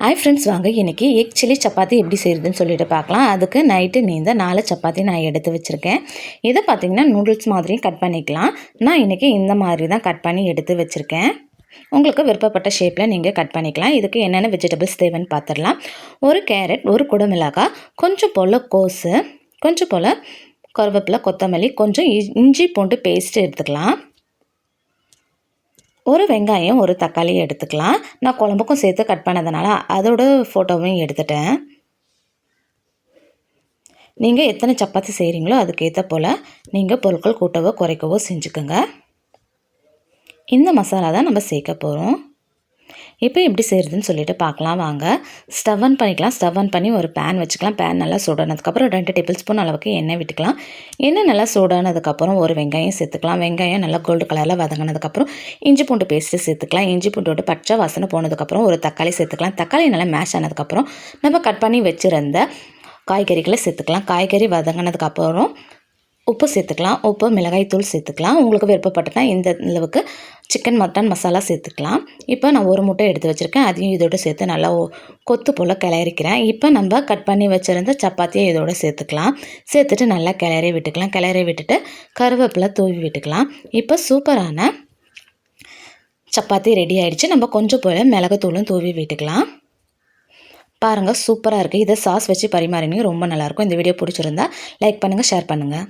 Hi friends வாங்க. இன்றைக்கி egg chilli chapati எப்படி செய்கிறதுன்னு சொல்லிட்டு பார்க்கலாம். அதுக்கு நைட்டு நீந்த நாலு சப்பாத்தி நான் எடுத்து வச்சுருக்கேன். இதை பார்த்தீங்கன்னா நூடுல்ஸ் மாதிரியும் கட் பண்ணிக்கலாம். நான் இன்றைக்கி இந்த மாதிரி தான் கட் பண்ணி எடுத்து வச்சுருக்கேன். உங்களுக்கு விருப்பப்பட்ட ஷேப்பில் நீங்கள் கட் பண்ணிக்கலாம். இதுக்கு என்னென்ன வெஜிடபிள்ஸ் தேவைன்னு பார்த்துடலாம். ஒரு கேரட் ஒரு குடமிளகாய் கொஞ்சம் போல் கோஸு கொஞ்சம் போல் கருவேப்பிலை கொத்தமல்லி கொஞ்சம் இ- இஞ்சி பூண்டு பேஸ்ட்டு எடுத்துக்கலாம். ஒரு வெங்காயம் ஒரு தக்காளி எடுத்துக்கலாம். நான் குழம்புக்கும் சேர்த்து கட் பண்ணதுனால அதோட ஃபோட்டோவையும் எடுத்துட்டேன். நீங்கள் எத்தனை சப்பாத்தி செய்கிறீங்களோ அதுக்கேற்ற போல் நீங்கள் பொருட்கள் கூட்டவோ குறைக்கவோ செஞ்சுக்கோங்க. இந்த மசாலா தான் நம்ம சேர்க்க போகிறோம் இப்போ எப்படி செய்கிறதுன்னு சொல்லிட்டு பார்க்கலாம். வாங்க. ஸ்டவ் ஆன் பண்ணிக்கலாம். ஸ்டவ் ஆன் பண்ணி ஒரு பேன் வச்சுக்கலாம். பேன் நல்லா சூடானதுக்கப்புறம் ரெண்டு டேபிள் ஸ்பூன் அளவுக்கு எண்ணெய் விட்டுக்கலாம். எண்ணெய் நல்லா சூடானதுக்கப்புறம் ஒரு வெங்காயம் சேர்த்துக்கலாம். வெங்காயம் நல்லா கோல்டு கலரில் வதங்கினதுக்கப்புறம் இஞ்சி பூண்டு பேஸ்ட்டு சேர்த்துக்கலாம். இஞ்சி பூண்டோட பச்சை வாசனை போனதுக்கப்புறம் ஒரு தக்காளி சேர்த்துக்கலாம். தக்காளி நல்லா மேஷ் ஆனதுக்கப்புறம் நம்ம கட் பண்ணி வச்சுருந்த காய்கறிகளை சேர்த்துக்கலாம். காய்கறி வதங்கினதுக்கப்புறம் உப்பு சேர்த்துக்கலாம். உப்பு மிளகாய்த்தூள் சேர்த்துக்கலாம். உங்களுக்கு விருப்பப்பட்டனா இந்த அளவுக்கு சிக்கன் மட்டன் மசாலா சேர்த்துக்கலாம். இப்போ நான் ஒரு முட்டை எடுத்து வச்சுருக்கேன். அதையும் இதோட சேர்த்து நல்லா கொத்து போல் கிளறிக்கிறேன். இப்போ நம்ம கட் பண்ணி வச்சுருந்த சப்பாத்தியை இதோட சேர்த்துக்கலாம். சேர்த்துட்டு நல்லா கிளறி விட்டுக்கலாம். கிளறி விட்டுட்டு கருவேப்பிலை தூவி விட்டுக்கலாம். இப்போ சூப்பரான சப்பாத்தி ரெடி ஆகிடுச்சு நம்ம கொஞ்சம் போல் மிளகுத்தூளும் தூவி விட்டுக்கலாம். பாருங்கள் சூப்பராக இருக்குது இதை சாஸ் வச்சு பரிமாறினீங்க ரொம்ப நல்லாயிருக்கும் இந்த வீடியோ பிடிச்சிருந்தா லைக் பண்ணுங்கள் ஷேர் பண்ணுங்கள்